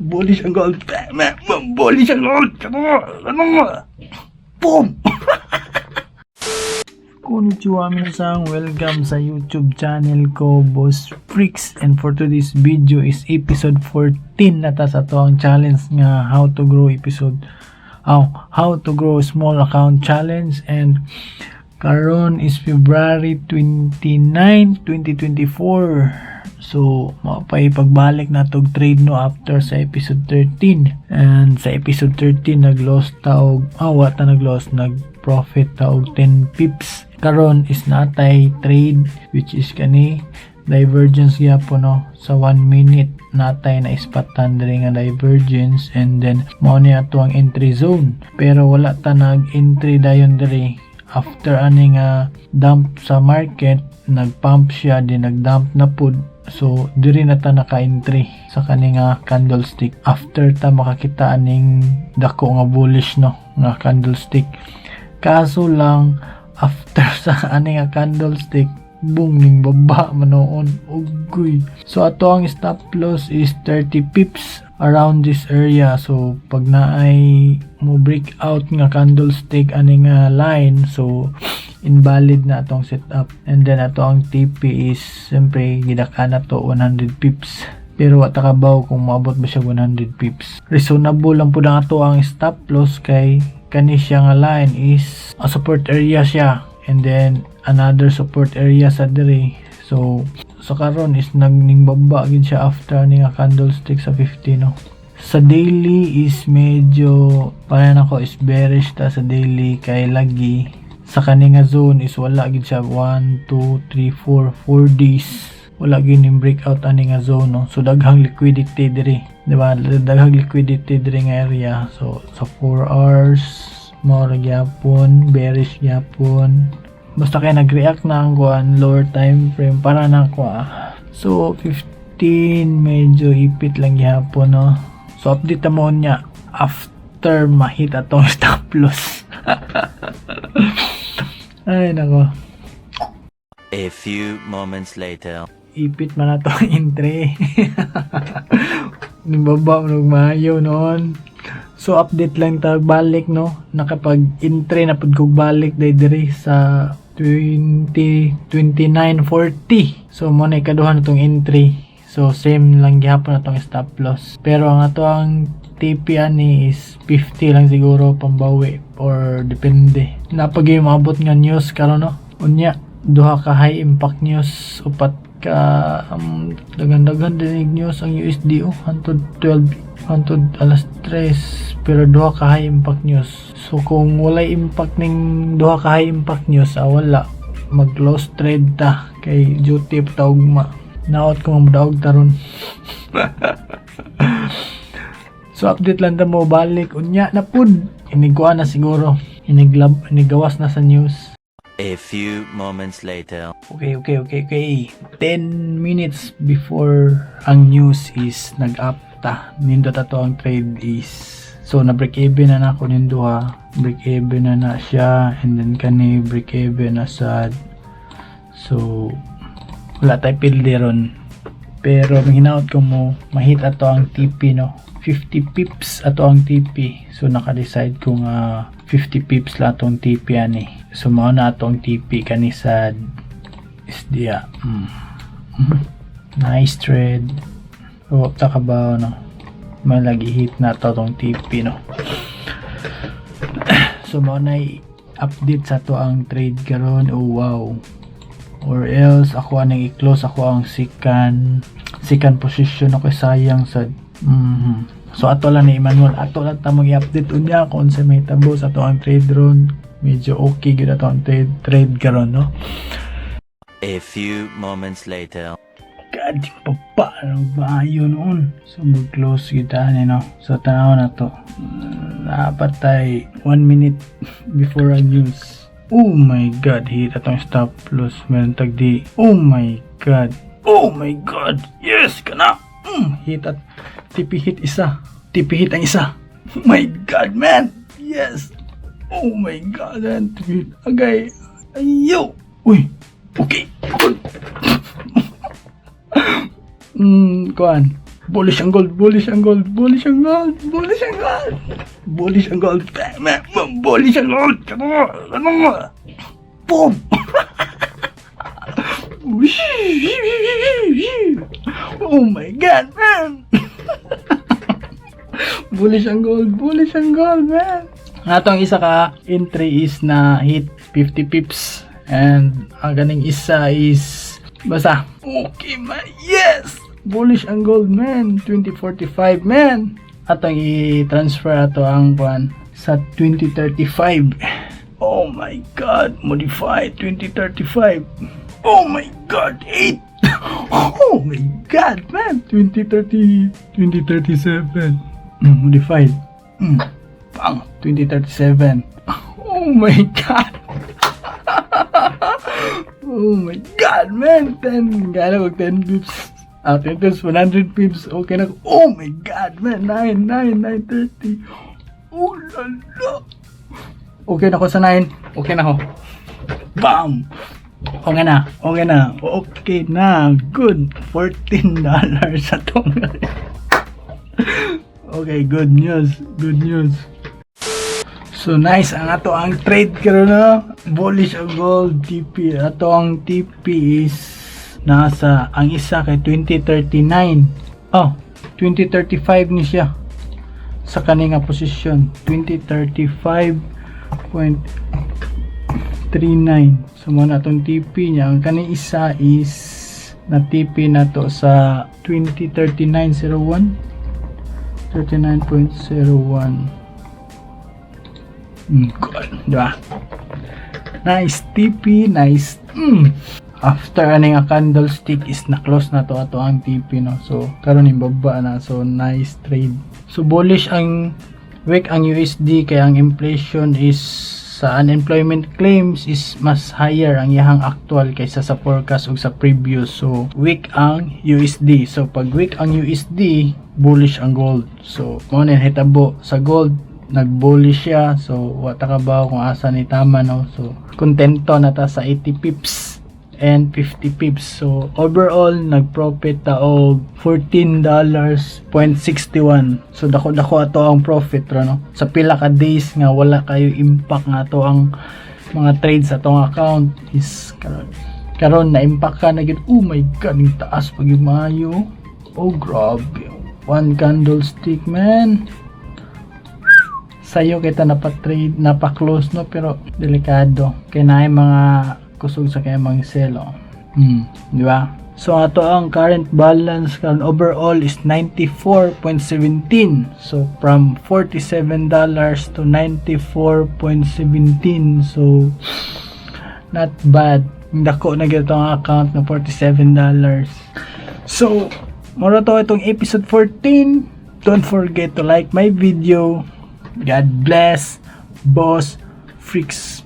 Bullish ang gold. Bullish ang gold. Ano? Boom! Konnichiwa minasang welcome sa YouTube channel ko Boss Freaks and for today's video is episode 14 na ta sa to ang challenge nga how to grow episode how, how to grow small account challenge and karon is February 29 2024 so mapay pagbalik na tog trade no after sa episode 13 and sa episode 13 nag-loss taog awa ta nag-loss nag profit taog 10 pips. Karon is natay trade which is kani divergence gyapon no? Sa 1 minute natay na ispatan diri nga divergence and then mao ni ato ang entry zone. Pero wala ta nag entry dayon diri after ani nga dump sa market nagpump siya din nagdump na pud. So diri na ta naka-entry sa kani nga candlestick. After ta makakita aning dako nga bullish no nga candlestick. Kaso lang after sa ani nga candlestick boom ning baba manoon ugoy so ato ang stop loss is 30 pips around this area. So pag naay mo break out nga candlestick ani nga line so invalid na atong setup. And then ato ang TP is siyempre gidaka na to 100 pips. Pero wata kabaw kung maabot ba siya 100 pips. Reasonable lang po na ato ang stop loss kay kani siya nga line is a support area siya. And then another support area sa diri. So sa karon is nagning baba gid siya after ni nga candlestick sa 50 no? Sa daily is medyo para nako is bearish ta sa daily kay lagi. Sa kani nga zone is wala gid siya 1 2 3 4 4 days. Wala gid ning breakout ani nga zone no? So daghang liquidity diri di ba? Daghang liquidity diri nga area. So sa 4 hours more gyapon bearish gyapon basta kay nag-react na ang kuan lower time frame para na ko ah. so 15 medyo ipit lang gyapon no so update mo niya after mahit atong stop loss ay nako A few moments later. ipit man na to ang entry. Nibaba mo maayo noon. So update lang tag balik no. Nakapag entry na pud kog balik day diri sa 20 2940. So mo na ikaduha na tong entry. So same lang gihapon na tong stop loss. Pero ang ato ang TP ani is 50 lang siguro pambawi or depende. Napag yung maabot nga news karon no. Unya duha ka high impact news upat ka um, dagan-dagan dinig news ang USD oh. Hantod 12 hantod alas 3 pero duha ka high impact news. So kung walay impact ning duha ka high impact news ah, wala. Mag loss trade ta kay duty pa ta ugma. Naot ko nga daog taron so update lang ta mo balik. Unya na pud. Iniguan na siguro. Iniglab inigawas na sa news A few moments later. Okay, okay, okay, okay. 10 minutes before ang news is nag-up ta. Nindot ato ang trade is So na break even na nako nindo ha. Break even na na siya and then kani break even na sad. So wala tay pilde ron. Pero hinaut ko mo mahit ato ang TP no. 50 pips ato ang TP. So naka-decide ko nga 50 pips la atong TP ani. So mao na atong TP kani sa isdiya. Mm. Mhm. Nice trade. O ta ka ba no? May lagi hit na to tong TP no. so mao na update sa to ang trade karon. Oh wow. Or else ako anang i-close ako ang second second position ako sayang sa Mhm. So ato lang ni Emmanuel, ato lang ta mag-update unya kung sa may tabo sa ato ang trade ron. Medyo okay gyud ato ang trade trade karon no. A few moments later. God, di pa pa ano maayo noon. So mag-close kita ni no. So tanaw na to. Dapat tay 1 minute before ang news. Oh my god, hit atong stop loss meron tag di. Oh my god. Oh my god. Yes, kana. Mm, hit at tipi hit isa. Tipi hit ang isa. My god, man. Yes. Oh my god, and tipi hit. Agay. Ayo. Uy. Okay. Good. mm, kuan. Bullish ang gold, bullish ang gold, bullish ang gold, bullish ang gold. Bullish ang gold. Bullish ang gold. Ano? Ano? Boom! oh my god, man! Bullish ang gold, bullish ang gold, man! Atong isa ka entry is na hit 50 pips. And ang ganing isa is basta. Okay man. Yes! Bullish ang gold man. 2045 man. Atong i-transfer ato ang kuan sa 2035 oh my god modify 2035 oh my god 8 oh my god man. 2030 2037 mm, modified mm, pang 2037 oh my god oh my god man 10 gala mag 10 pips Ah, 10 pips, 100 pips. Okay na. Oh my God, man. 9, 9, 930. Oh, lala. Okay na ako sa 9. Okay na ako. Bam! Okay na. Okay na. Okay na. Good. $14 sa tong. okay, good news. Good news. So nice ang ato ang trade karon na bullish ang gold TP ato ang TP is nasa ang isa kay 2039 oh 2035 ni siya sa kaninga posisyon. 2035.39 so mo na itong TP niya. Ang kaning isa is na TP na to sa 2039.01 39.01 Mm, good. Diba? Nice TP, nice. Mm. After aning a candlestick is na close na to ato ang TP no. So karon baba na. So nice trade. So bullish ang weak ang USD kaya ang inflation is sa unemployment claims is mas higher ang iyahang actual kaysa sa forecast ug sa previous. So weak ang USD. So pag weak ang USD, bullish ang gold. So mo na hitabo sa gold nag-bullish siya. So wata ka ba kung asa ni tama no? So kontento na ta sa 80 pips and 50 pips. So overall nag-profit ta og $14.61 so dako dako ato ang profit ra no? Sa pila ka days nga wala kayo impact nga ato ang mga trades sa atong account is karon karon na impact ka na gid. Oh my god ang taas pag yung maayo. Oh grabe one candlestick man. Sayo kita napatrade napa-close no? Pero delikado. Kay na mga kusog sa kay mga selo hmm, di ba? So ato ang current balance karon overall is 94.17 so from 47 dollars to 94.17 so not bad. Dako na gyud ang account na 47 dollars. So moro to itong episode 14 don't forget to like my video God bless, Boss Freaks.